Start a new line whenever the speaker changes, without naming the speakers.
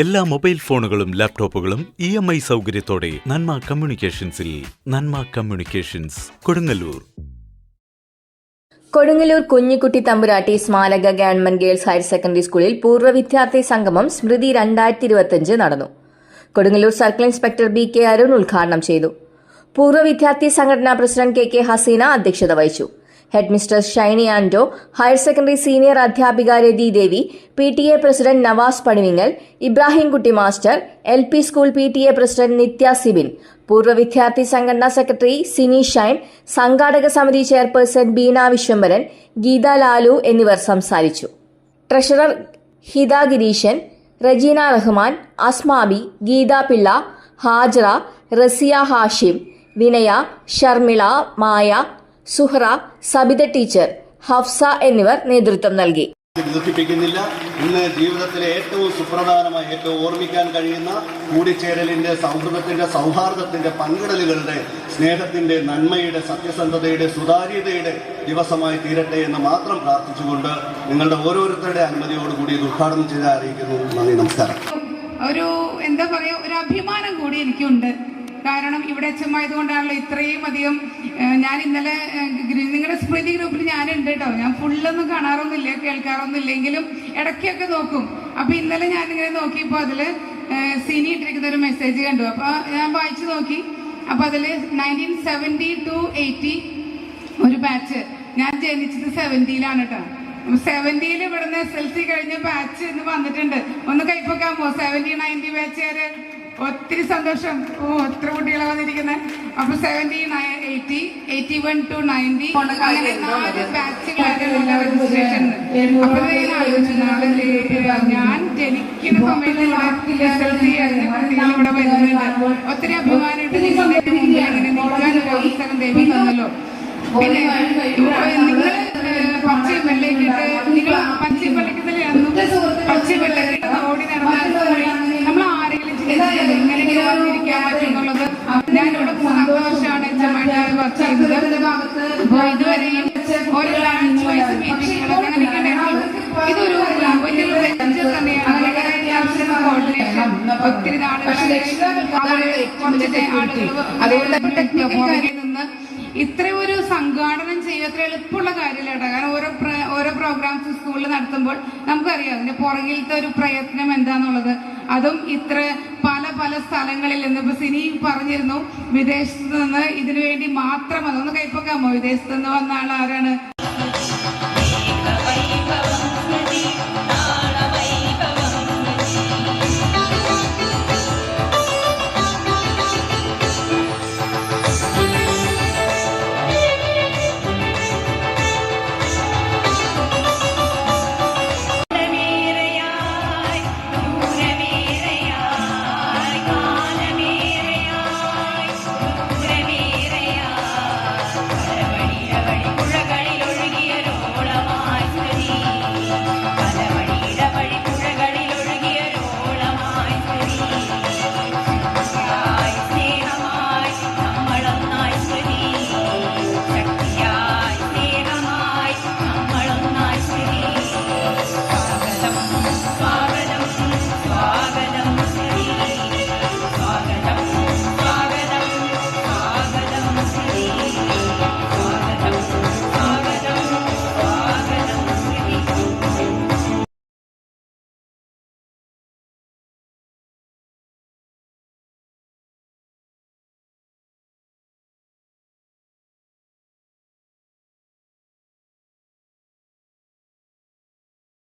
എല്ലാ മൊബൈൽ ഫോണുകളും ലാപ്ടോപ്പുകളും ഇ എം ഐ സൗകര്യത്തോടെ നന്മ കമ്മ്യൂണിക്കേഷൻസിൽ നന്മ കമ്മ്യൂണിക്കേഷൻസ് കൊടുങ്ങല്ലൂർ.
കൊടുങ്ങല്ലൂർ കുഞ്ഞിക്കുട്ടി തമ്പുരാട്ടി സ്മാരക ഗവൺമെന്റ് ഗേൾസ് ഹയർ സെക്കൻഡറി സ്കൂളിൽ പൂർവ വിദ്യാർത്ഥി സംഗമം സ്മൃതി രണ്ടായിരത്തി ഇരുപത്തിയഞ്ച് നടന്നു. Kodungallur circle inspector B K Arun ഉദ്ഘാടനം ചെയ്തു. പൂർവ വിദ്യാർത്ഥി സംഘടനാ പ്രസിഡന്റ് കെ കെ ഹസീന അധ്യക്ഷത വഹിച്ചു. Headmistress Shiny Anto higher secondary senior അധ്യാപിക Rathi Devi P T A president Navas Panivingal Ibrahimkutty master L P school P T A president Nithya Sibin പൂർവ വിദ്യാർത്ഥി സംഘടനാ സെക്രട്ടറി സിനി ഷൈൻ സംഘാടക സമിതി ചെയർപേഴ്സൺ ബീന വിശ്വംബരൻ ഗീത ലാലു എന്നിവർ സംസാരിച്ചു. ട്രഷറർ ഹിത ഗിരീശൻ റജീന റഹ്മാൻ അസ്മാബി ഗീത പിള്ള ഹാജറ റസിയ ഹാഷിം വിനയ ഷർമിള മായ സുഹ്റ സബിത ടീച്ചർ ഹഫ്സ എന്നിവർ നേതൃത്വം നൽകി.
ദുഃഖിപ്പിക്കുന്നില്ല. ഇന്ന് ജീവിതത്തിലെ ഏറ്റവും സുപ്രധാനമായ ഏറ്റവും ഓർമ്മിക്കാൻ കഴിയുന്ന കൂടിച്ചേരലിന്റെ സൗഹൃദത്തിന്റെ സൗഹാർദ്ദത്തിന്റെ പങ്കിടലുകളുടെ സ്നേഹത്തിന്റെ നന്മയുടെ സത്യസന്ധതയുടെ സുതാര്യതയുടെ ദിവസമായി തീരട്ടെ എന്ന് മാത്രം പ്രാർത്ഥിച്ചുകൊണ്ട് നിങ്ങളുടെ ഓരോരുത്തരുടെ അനുമതിയോടുകൂടി ഇത് ഉദ്ഘാടനം ചെയ്ത് അറിയിക്കുന്നു നന്ദി നമസ്കാരം.
ഒരു എന്താ പറയുക ഒരു അഭിമാനം കൂടി എനിക്കുണ്ട്. കാരണം ഇവിടെ അച്ഛമായതുകൊണ്ടാണല്ലോ ഇത്രയും അധികം ഞാൻ ഇന്നലെ നിങ്ങളുടെ സ്മൃതി ഗ്രൂപ്പിൽ ഞാനുണ്ട് കേട്ടോ. ഞാൻ ഫുള്ളൊന്നും കാണാറൊന്നുമില്ല കേൾക്കാറൊന്നുമില്ലെങ്കിലും ഇടയ്ക്കൊക്കെ നോക്കും. അപ്പൊ ഇന്നലെ ഞാൻ ഇങ്ങനെ നോക്കിയപ്പോൾ അതിൽ സിനി ഇട്ടിരിക്കുന്ന ഒരു മെസ്സേജ് കണ്ടു. അപ്പൊ ഞാൻ വായിച്ചു നോക്കി. അപ്പൊ അതിൽ നയന്റീൻ സെവന്റി ടു എയ്റ്റി ഒരു ബാച്ച് ഞാൻ ജനിച്ചത് സെവന്റിയിലാണ് കേട്ടോ. സെവന്റിയിൽ ഇവിടുന്ന് എസ് എൽ സി കഴിഞ്ഞ ബാച്ച് ഇന്ന് വന്നിട്ടുണ്ട്. ഒന്ന് കൈപ്പൊക്കാമോ? സെവന്റി നയന്റി ബാച്ചുകാര് ഒത്തിരി സന്തോഷം. ഓ എത്ര കുട്ടികളാണ് വന്നിരിക്കുന്നത് അപ്പൊ seventy nine eighty eighty one two ninety അങ്ങനെ നാല് അപ്പൊ ഞാൻ ആലോചിച്ചു നാളെ ഞാൻ ജനിക്കുന്ന സമയത്ത് എസ് എൽ സി കുട്ടികൾ ഇവിടെ വരുന്നുണ്ട്. ഒത്തിരി അഭിമാനമായിട്ട് നിങ്ങളുടെ മുമ്പിൽ അങ്ങനെ നിൽക്കാൻ ഒരു അവസരം ദൈവം തന്നല്ലോ പിന്നെ നിങ്ങൾ വെള്ളയിട്ടിട്ട് നിങ്ങൾ വർക്ക് ചെയ്തത് അപ്പൊ ഇതുവരെയും. ഇതൊരു ഒത്തിരി അതുകൊണ്ട് നിന്ന് ഇത്ര ഒരു സംഘാടനം ചെയ്യുക അത്ര എളുപ്പമുള്ള കാര്യമില്ല കേട്ടോ കാരണം ഓരോ ഓരോ പ്രോഗ്രാംസ് സ്കൂളിൽ നടത്തുമ്പോൾ നമുക്കറിയാം അതിന്റെ പുറകിലത്തെ ഒരു പ്രയത്നം എന്താന്നുള്ളത്. അതും ഇത്ര പല പല സ്ഥലങ്ങളിൽ നിന്ന് ഇപ്പൊ സിനി പറഞ്ഞിരുന്നു. വിദേശത്ത് നിന്ന് ഇതിനുവേണ്ടി മാത്രം അതൊന്ന് കൈപ്പൊക്കാമോ? വിദേശത്ത് നിന്ന് വന്ന ആൾ ആരാണ്